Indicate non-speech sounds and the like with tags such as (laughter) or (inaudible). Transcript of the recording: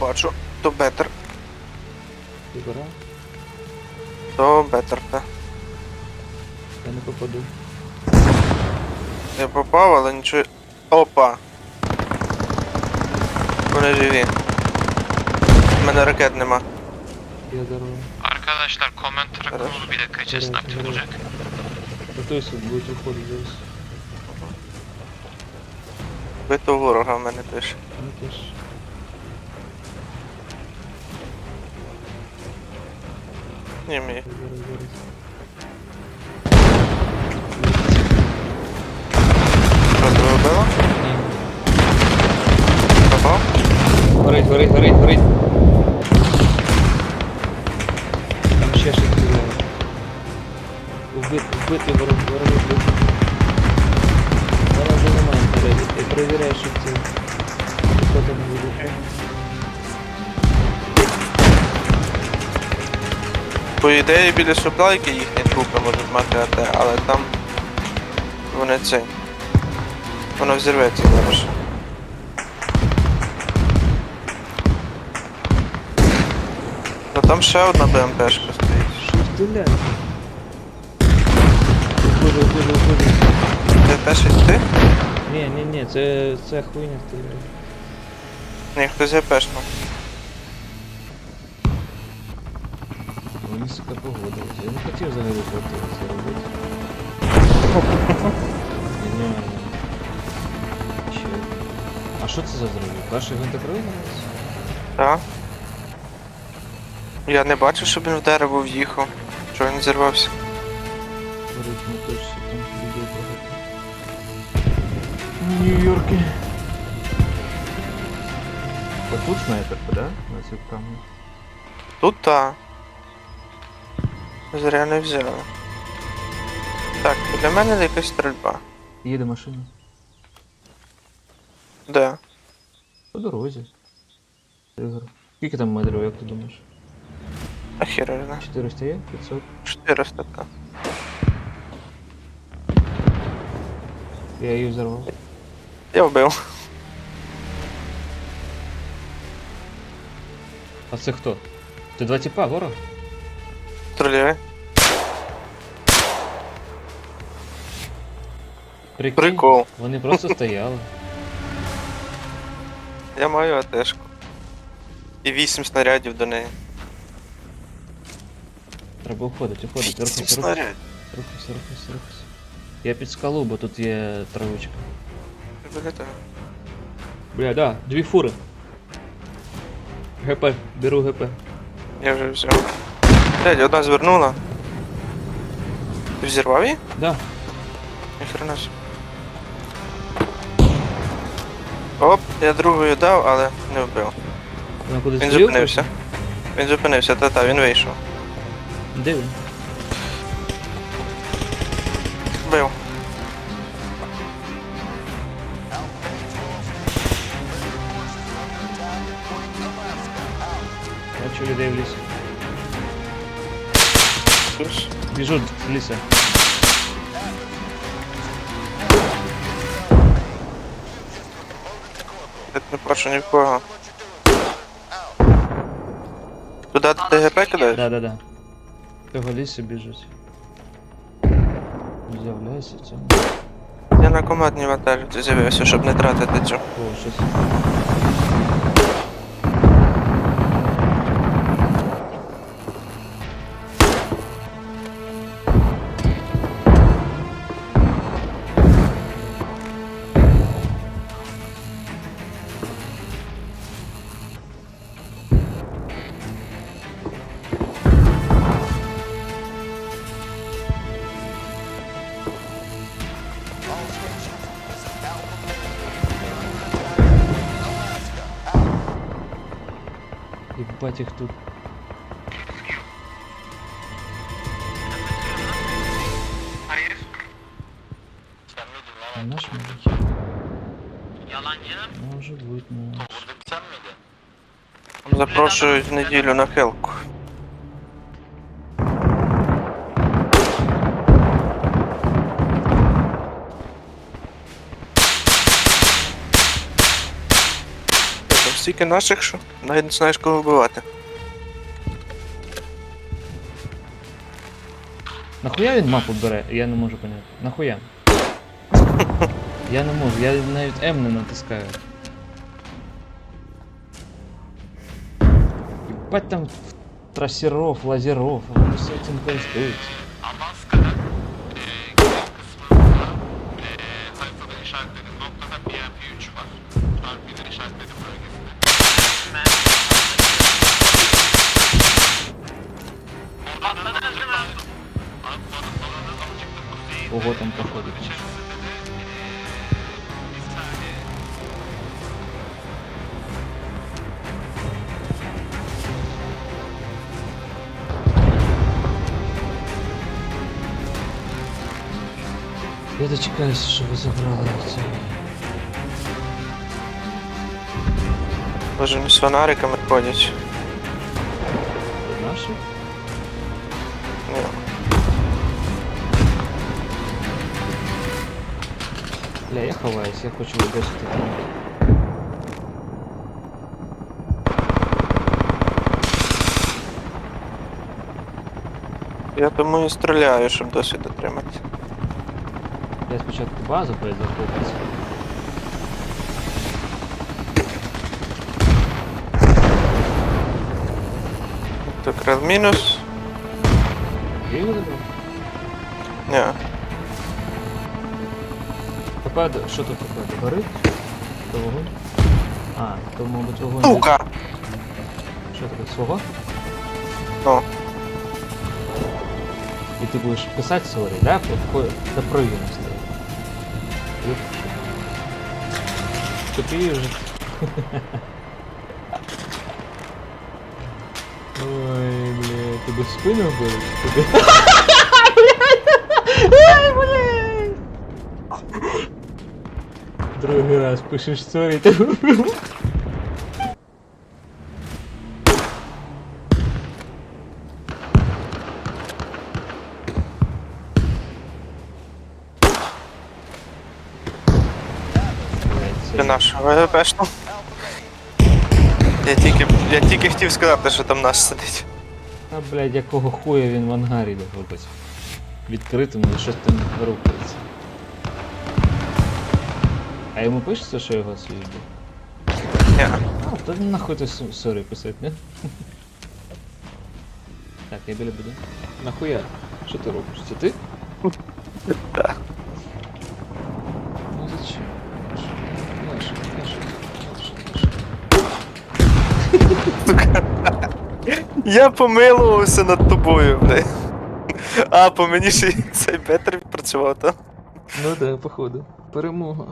бачу. То бетер. Вибирав. То бетер, та. Я не попаду. Я попав, але нічого. Опа! Вони живі. У мене ракет нема. Я здоровий. Arkadaşlar komentara kurulu bir dakika içerisinde Evet, aktif evet. olacak. Готуйся, будуть виходити зараз. Бито ворога в мене пише. Ну теж. Ні, Що вбило? Ні. Попав? Горить, горить, горить, горить. Там ще щось стріляє. Вбит, вбитий ворог, ворог вбитий. Зараз вже немає переді. Ти перевіряєш, що це. Хто там буде. По ідеї біля суплайки їхні трупи можуть мати АТ, але там вони цей. Воно взірветься зараз. Ну там ще одна БМПшка стоїть. Що стріляє? Уходи, уходи, уходи. Це теж ти? Ні, ні, ні, це, це хуйня стріляє. Ні, хтось ГПшнув. Мені сука погодилось. Я не хотів взагалі проти це робити. (laughs) Ще. А що це за зробив? Перший гвинтокрилий наразі? Так. Я не бачив, щоб він в дерево в'їхав. Що він зірвався. Горить на точці, там людей багато. Нью-Йорки. Отут снайперка, да? На цю камеру. Тут та. Зря не взяли. Так, для мене якась стрільба. Їде машина. Де? По дорозі. Ігор. Скільки там метрів, як ти думаєш? А хіра знаю. 400 є? 500? 400 та. Я її взорвав. Я вбив. А це хто? Це два тіпа, ворог? Стріляй. Прикинь, Прикол. Вони просто стояли. Я маю АТшку. І 8 снарядів до неї. Треба уходити, уходити, 8 рухайся, рухайся, снарядів. рухайся, рухайся, рухайся. Я під скалу, бо тут є травичка. Вилітаю. Бля, да, дві фури. ГП, беру ГП. Я вже взяв. Блядь, одна звернула. Ти взірвав її? Да, Ніхрена ж. Оп, я другою дав, але не вбив. вона кудись Він вліво зупинився. Він зупинився, та-та, він вийшов. Де він? Вбив. Лісі. Я не бачу ні в кого. Ти ТГП кидаєш? Да, да, да. Цього лісі біжуть. З'являйся цьому. Я на командній вантажівці з'явився, щоб не тратити цю. О, щось. Ебать их тут. Sen Anlaş. Может быть, может. Запрошують неділю на хелку. Стільки наших, що навіть не знаєш кого вбивати. Нахуя він мапу бере? Я не можу поняти. Нахуя? Я не можу, я навіть М не натискаю. Ебать там трассеров, лазеров, вони все цим користуються. Ого там походу. Я дочекаюся, що ви забрали це. Може, вони з фонариками ходять. Наші? Ні. Бля, я ховаюсь, я хочу вибачити. Я тому і стріляю, щоб досвід отримати. Я спочатку базу перезахоплюся. То крил мінус. Його забрав? Ні. До- що тут таке? Горить? То вогонь? А, то мабуть вогонь. Сука! Що таке? Свого? Ну, І ти будеш писати сорі, да? По, по, до провірності. Тупі вже. Ой, бля, тебе спину били? (laughs) Тебе? Ой, бля! Другий раз пишеш сорі, це наш ВГПшно. Я тільки, я тільки хотів сказати, що там наш сидить. А, блядь, якого хуя він в ангарі робить? Відкритому і щось там рухається. А йому пишеться, що його свій? Ні. А, то нахуй ти с- сорі писати, не? Так, я біля буду. Нахуя? Що ти робиш? Це ти? Так. Ну зачем? Наша, наша, наша, наша. Я помилувався над тобою, бля. А, по мені ще й цей бетер відпрацював, так? Ну да, походу. Перемога.